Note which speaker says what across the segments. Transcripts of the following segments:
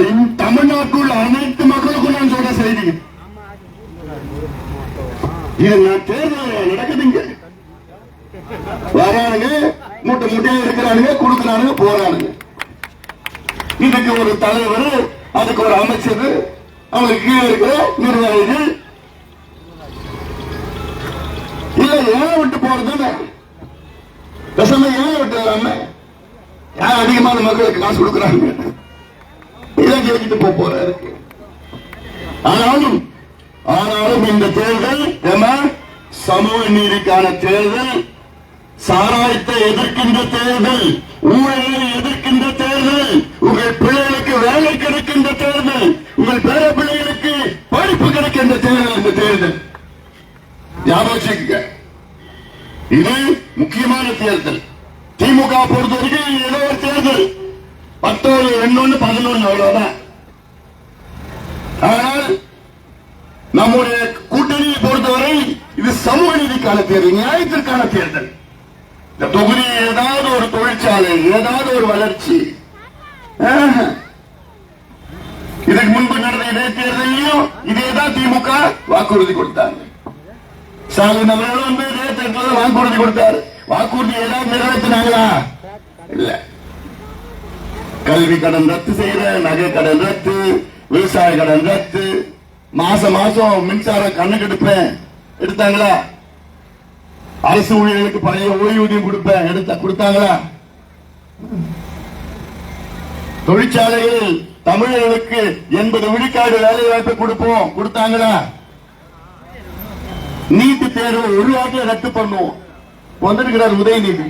Speaker 1: இல்ல தமிழ்நாட்டில் அனைத்து மக்களுக்கும் நான் சொல்ற செய்தி. இது நான் தேர்தல் நடக்குதுங்க. வரானுங்க மூட்டை மூட்டையா இருக்கிறானுங்க கொடுக்கறானுங்க போறானுங்க. இதுக்கு ஒரு தலைவர் அதுக்கு ஒரு அமைச்சர் அவங்களுக்கு கீழே இருக்கிற நிர்வாகிகள். இல்ல ஏன் விட்டு போறது பேசாம ஏன் விட்டு இல்லாம யார் அதிகமான மக்களுக்கு காசு கொடுக்குறாங்க? இதை கேட்டுட்டு போக போறாரு. ஆனாலும் ஆனாலும் இந்த தேர்தல் என்ன சமூக நீதிக்கான தேர்தல் சாராயத்தை எதிர்க்கின்ற தேர்தல் ஊழலை எதிர்க்கின்ற தேர்தல் உங்கள் பிள்ளைகளுக்கு வேலை கிடைக்கின்ற தேர்தல் உங்கள் பேர பிள்ளைகளுக்கு படிப்பு கிடைக்கின்ற தேர்தல் இந்த தேர்தல் ஞாபகம் வச்சுக்கங்க. இது முக்கியமான தேர்தல் திமுக பொறுத்த வரைக்கும் ஏதோ ஒரு தேர்தல் பத்தோடு ரெண்டொன்னு அவ்வளவுதான். ஆனால் நம்முடைய கூட்டணியை பொறுத்தவரை இது சமூக நீதிக்கான தேர்தல் நியாயத்திற்கான தேர்தல். இந்த தொகுதி ஏதாவது ஒரு தொழிற்சாலை ஏதாவது ஒரு வளர்ச்சி. இதுக்கு முன்பு நடந்த இடைத்தேர்தலையும் இதேதான் திமுக வாக்குறுதி கொடுத்தாங்க. ஸ்டாலின் அவர்களும் வந்து இதே தேர்தலில் வாக்குறுதி கொடுத்தாரு. வாக்குறுதி ஏதாவது நிறைவேற்றினாங்களா? இல்லை. கல்வி கடன் ரத்து செய்யற நகை கடன் ரத்து விவசாய கடன் ரத்து. மாச மாசம் மின்சார கண்ணுக்கு எடுப்பேன். எடுத்தாங்களா? அரசு ஊழியர்களுக்கு பழைய ஓய்வூதியம் கொடுப்பேன். எடுத்த கொடுத்தாங்களா? தொழிற்சாலையில் தமிழர்களுக்கு எண்பது விழுக்காடு வேலை வாய்ப்பு கொடுப்போம். கொடுத்தாங்களா? நீட்டு தேர்வு ஒரு வாரத்தில் ரத்து பண்ணுவோம். வந்திருக்கிறார் உதயநிதி.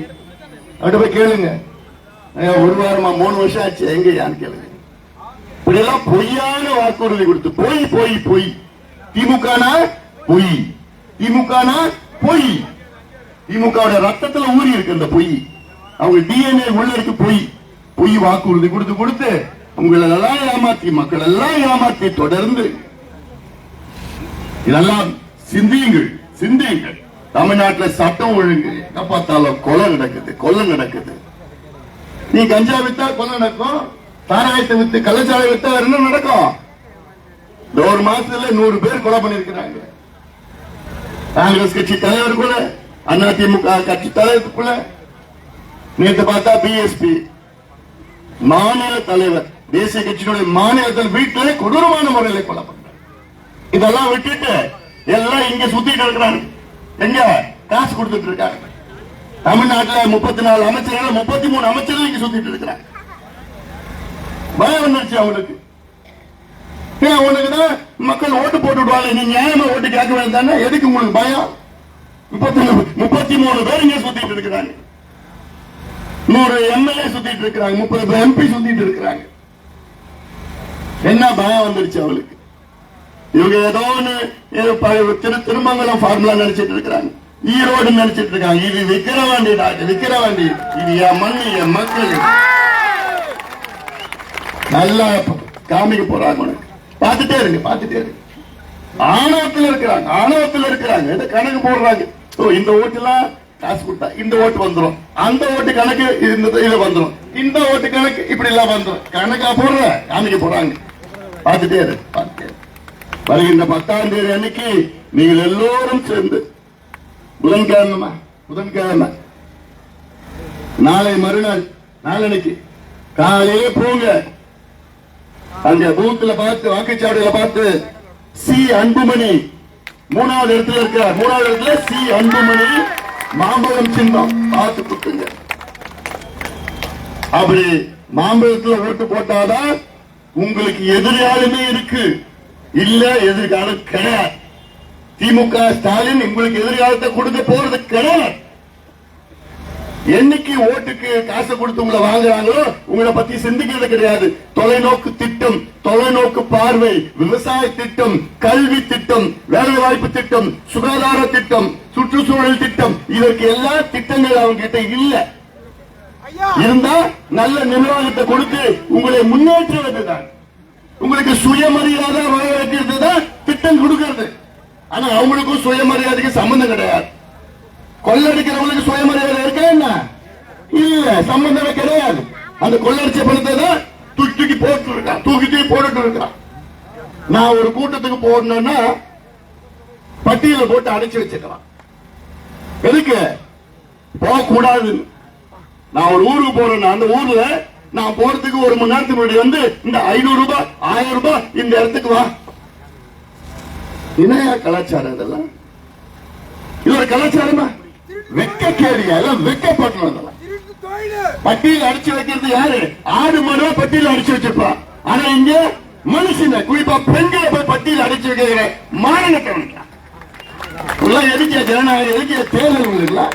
Speaker 1: அப்படி போய் கேளுங்க. ஒரு வாரமா மூணு வருஷம் ஆச்சு. எங்க யான்னு கேளுங்க. இப்படியெல்லாம் பொய்யான வாக்குறுதி கொடுத்து பொய் பொய் பொய். திமுகனா பொய். திமுகனா பொய். திமுக ரத்தத்துல ஊறி இருக்கு இந்த பொய். அவங்க டிஎன்ஏ உள்ள இருக்கு பொய். பொய் வாக்குறுதி கொடுத்து கொடுத்து உங்களை எல்லாம் ஏமாத்தி மக்கள் எல்லாம் ஏமாத்தி தொடர்ந்து இதெல்லாம் சிந்தியுங்கள் சிந்தியுங்கள். தமிழ்நாட்டுல சட்டம் ஒழுங்கு. எங்க பார்த்தாலும் கொலை நடக்குது கொலை நடக்குது. நீ கஞ்சா வித்தா கொலை நடக்கும் தாராயத்தை வித்து கள்ளச்சாலை வித்தா என்ன நடக்கும்? இந்த ஒரு மாசத்துல நூறு பேர் கொலை பண்ணிருக்கிறாங்க காங்கிரஸ் கட்சி தலைவர் கூட அதிமுக கட்சி தலைவருக்குள்ள நேற்று பார்த்தா பிஎஸ்பி மாநில தலைவர் தேசிய கட்சியினுடைய மாநிலத்தில் வீட்டிலே கொடூரமான முறையில் கொலை பண்றாங்க இதெல்லாம் விட்டுட்டு எல்லாம் இங்க சுத்திட்டு இருக்கிறாங்க. எங்க? காசு கொடுத்துட்டு இருக்காங்க. தமிழ்நாட்டுல முப்பத்தி நாலு அமைச்சர்கள் முப்பத்தி மூணு அமைச்சர்கள் இங்க சுத்திட்டு இருக்கிறாங்க. பயம் வந்துருச்சு அவனுக்கு ஏன் அவனுக்கு தான் மக்கள் ஓட்டு போட்டு விடுவாங்க? நீ நியாயமா ஓட்டு கேட்க வேண்டாம் எதுக்கு உங்களுக்கு பயம்? முப்பத்தி முப்பத்தி மூணு பேர் இங்க சுத்திட்டு இருக்கிறாங்க. நூறு எம்எல்ஏ சுத்திட்டு இருக்கிறாங்க முப்பது எம்பி சுத்திட்டு இருக்கிறாங்க. என்ன பயம் வந்துருச்சு அவளுக்கு இவங்க ஏதோ ஒன்று திரு திருமங்கலம் ஃபார்முலா நினைச்சிட்டு இருக்கிறாங்க. ஈரோடு நினைச்சிட்டு இருக்காங்க இது விக்கிரவாண்டி டாக்டர் விக்கிரவாண்டி. இது என் மண்ணு என் மக்கள். நல்லா காமிக்க போறாங்க பார்த்துட்டே இருங்க பார்த்துட்டே இருங்க. ஆணவத்தில் இருக்கிறாங்க ஆணவத்தில் இருக்கிறாங்க. இந்த கணக்கு போடுறாங்க? ஓ இந்த ஓட்டுலாம் காசு கொடுத்தா இந்த ஓட்டு வந்துரும். அந்த ஓட்டு கணக்கு இந்த இதுல வந்துரும். இந்த ஓட்டு கணக்கு இப்படி எல்லாம் வந்துரும். கணக்கா போடுற காமிக்க போறாங்க. பார்த்துட்டே இரு பார்த்துட்டே வருகின்ற பத்தாம் தேதி அன்னைக்கு நீங்கள் எல்லோரும் சேர்ந்து புதன்கிழமை புதன்கிழமை. நாளை மறுநாள் நாளன்னைக்கு காலையிலே போங்க. அந்த பூத்துல பார்த்து வாக்குச்சாவடியில பார்த்து சி அன்புமணி. மூணாவது இடத்துல இருக்க மூணாவது இடத்துல சி அன்புமணி. மாம்பழம் சின்னம். பார்த்து கொடுத்துங்க அப்படி மாம்பழத்துல ஓட்டு போட்டாதான் உங்களுக்கு எதிராலுமே இருக்கு. இல்ல எதிர்காலம் கிடையாது. திமுக ஸ்டாலின் உங்களுக்கு எதிர்காலத்தை கொடுக்க போறது கிடையாது. என்னைக்கு ஓட்டுக்கு காசு கொடுத்து உங்களை வாங்குறாங்களோ உங்களை பத்தி சிந்திக்கிறது கிடையாது. தொலைநோக்கு திட்டம் தொலைநோக்கு பார்வை விவசாய திட்டம் கல்வி திட்டம் வேலை வாய்ப்பு திட்டம் சுகாதார திட்டம் சுற்றுச்சூழல் திட்டம் இதற்கு எல்லா திட்டங்கள் அவங்க கிட்ட இல்ல இருந்தா நல்ல நிர்வாகத்தை கொடுத்து உங்களை முன்னேற்றுவதுதான். உங்களுக்கு சுயமரியாதை வர வைக்கிறது தான் திட்டம் கொடுக்கிறது. ஆனா அவங்களுக்கும் சுயமரியாதைக்கு சம்பந்தம் கிடையாது. கொள்ளடிக்கிறவங்களுக்கு சுயமரியாதை இருக்கா என்ன? இல்ல சம்பந்தம் கிடையாது. அந்த கொள்ளடிச்ச பணத்தை தான் தூக்கி தூக்கி போட்டு இருக்கான் தூக்கி தூக்கி போட்டுட்டு இருக்கிறான் நான் ஒரு கூட்டத்துக்கு போடணும்னா பட்டியல போட்டு அடைச்சு வச்சுக்கலாம். எதுக்கு? போக நான் ஒரு ஊருக்கு போறேன்னா அந்த ஊர்ல நான் போறதுக்கு ஒரு மணி நேரத்துக்கு முன்னாடி வந்து இந்த ஐநூறு ரூபாய் ஆயிரம் ரூபாய் இந்த இடத்துக்கு வா. இணைய கலாச்சாரம் இதெல்லாம். இது ஒரு கலாச்சாரமா? வெக்க கேடியா எல்லாம் வெக்கப்படணும் இதெல்லாம். பட்டியல் அடிச்சு வைக்கிறது யாரு? ஆடு மாடு பட்டியல் அடிச்சு வச்சிருப்பான் ஆனா இங்க மனுஷன குறிப்பா பெண்களை போய் பட்டியல் அடிச்சு வைக்கிற மாநிலத்தை எல்லாம் எதுக்கிய ஜனநாயகம்? எதுக்கிய தேர்தல் உங்களுக்கு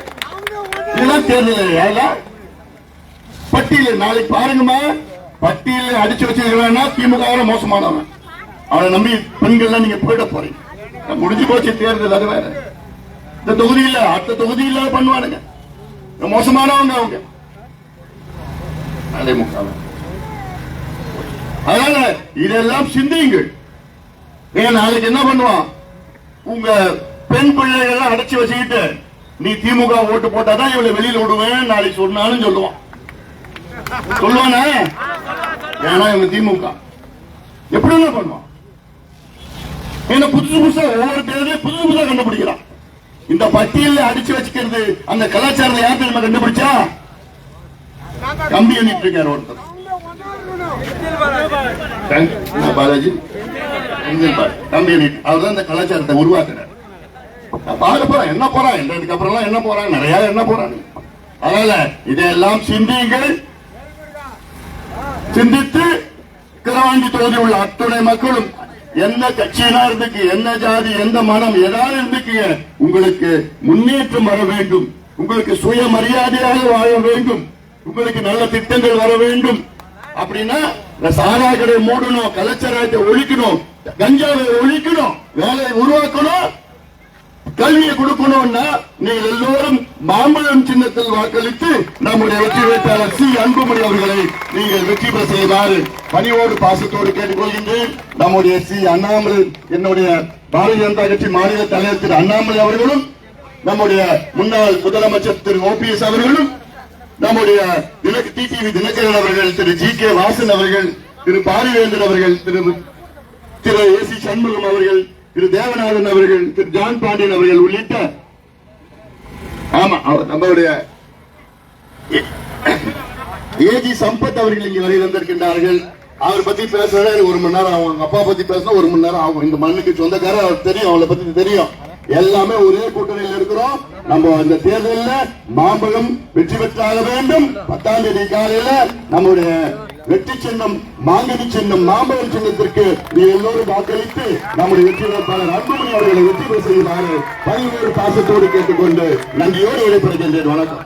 Speaker 1: இதெல்லாம் தேர்தல் ஏதா பட்டியல் நாளைக்கு பாருங்கம்மா. பட்டியல் அடிச்சு வச்சிருக்கிறான்னா திமுக மோசமானவன். அவனை நம்பி பெண்கள்லாம் நீங்க போயிட போறீங்க. முடிஞ்சு போச்சு தேர்தல் அது வேற. இந்த தொகுதி இல்ல அடுத்த தொகுதி தொகுதியில பண்ணுவானுங்க. மோசமானவங்க அவங்க. அதிமுக அதனால இதெல்லாம் சிந்தியுங்கள். ஏன் நாளைக்கு என்ன பண்ணுவான் உங்க பெண் பிள்ளைகள் அடைச்சு வச்சுக்கிட்டு நீ திமுக ஓட்டு போட்டாதான் இவளை வெளியில விடுவேன் நாளைக்கு சொன்னாலும் சொல்லுவான். சொல்லுவானே? ஏன்னா இவங்க திமுக. எப்படி என்ன பண்ணுவான். ஏன்னா புதுசு புதுசா ஒவ்வொரு தேர்தலையும் புதுசு புதுசா கண்டுபிடிக்கிறான். இந்த பட்டியல அடிச்சு வச்சுக்கிறது அந்த கலாச்சாரத்தை யார் தெரியுமா கண்டுபிடிச்சா? கம்பி எண்ணிட்டு இருக்காரு ஒருத்தர். பாலாஜி? தம்பி எண்ணிட்டு அவர் தான் இந்த கலாச்சாரத்தை உருவாக்குறாரு. பாரு போறான் என்ன போறான்? என்றதுக்கு அப்புறம் எல்லாம் என்ன போறான்? நிறைய என்ன போறான்? அதனால இதையெல்லாம் சிந்தியுங்கள். சிந்தித்து கிரவாண்டி தொகுதி உள்ள அத்துணை மக்களும் எந்த கட்சியினா இருந்துக்கு என்ன ஜாதி எந்த மனம் ஏதாவது இருந்துக்கு உங்களுக்கு முன்னேற்றம் வர வேண்டும். உங்களுக்கு சுயமரியாதையாக வாழ வேண்டும். உங்களுக்கு நல்ல திட்டங்கள் வர வேண்டும். அப்படின்னா இந்த சாரா கடை மூடணும் கலாச்சாரத்தை ஒழிக்கணும் கஞ்சாவை ஒழிக்கணும் வேலையை உருவாக்கணும். கல்வியை கொடுக்கணும்னா நீங்கள் எல்லோரும் மாம்பழம் சின்னத்தில் வாக்களித்து நம்முடைய வெற்றி வேட்பாளர் சி. அன்புமணி அவர்களை நீங்கள் வெற்றி பெற செய்வாறு பணியோடு பாசத்தோடு கேட்டுக்கொள்கின்றேன். நம்முடைய சி. அண்ணாமலை என்னுடைய பாரதிய ஜனதா கட்சி மாநில தலைவர் திரு அண்ணாமலை அவர்களும் நம்முடைய முன்னாள் முதலமைச்சர் திரு ஓபிஎஸ் அவர்களும் நம்முடைய டிடிவி தினகரன் அவர்கள் திரு ஜி. கே. வாசன் அவர்கள் திரு பாரிவேந்தர் அவர்கள் திரு திரு ஏ. சி. சண்முகம் அவர்கள் திரு தேவநாதன் அவர்கள் திரு ஜான் பாண்டியன் அவர்கள் உள்ளிட்ட ஆமா அவர் நம்மளுடைய ஏஜி சம்பத் அவர்கள் இங்கு வரை வந்திருக்கின்றார்கள் அவர் பத்தி பேசுறதே ஒரு மணி நேரம் ஆகும். அப்பா பத்தி பேசினா ஒரு மணி நேரம் ஆகும். இந்த மண்ணுக்கு சொந்தக்காரர் அவர் தெரியும் அவளை பத்தி தெரியும். எல்லாமே ஒரே கூட்டணியில் இருக்கிறோம். நம்ம இந்த தேர்தலில் மாம்பழம் வெற்றி பெற்றாக வேண்டும். பத்தாம் தேதி காலையில நம்முடைய வெற்றி சின்னம் மாங்கனி சின்னம் மாம்பழம் சின்னத்திற்கு நீ எல்லோரும் வாக்களித்து நம்முடைய வெற்றி வேட்பாளர் அன்புமணி அவர்களை வெற்றி பெற செய்யுமாறு பல்வேறு பாசத்தோடு கேட்டுக்கொண்டு நன்றியோடு விடைபெறுகின்றேன். வணக்கம்.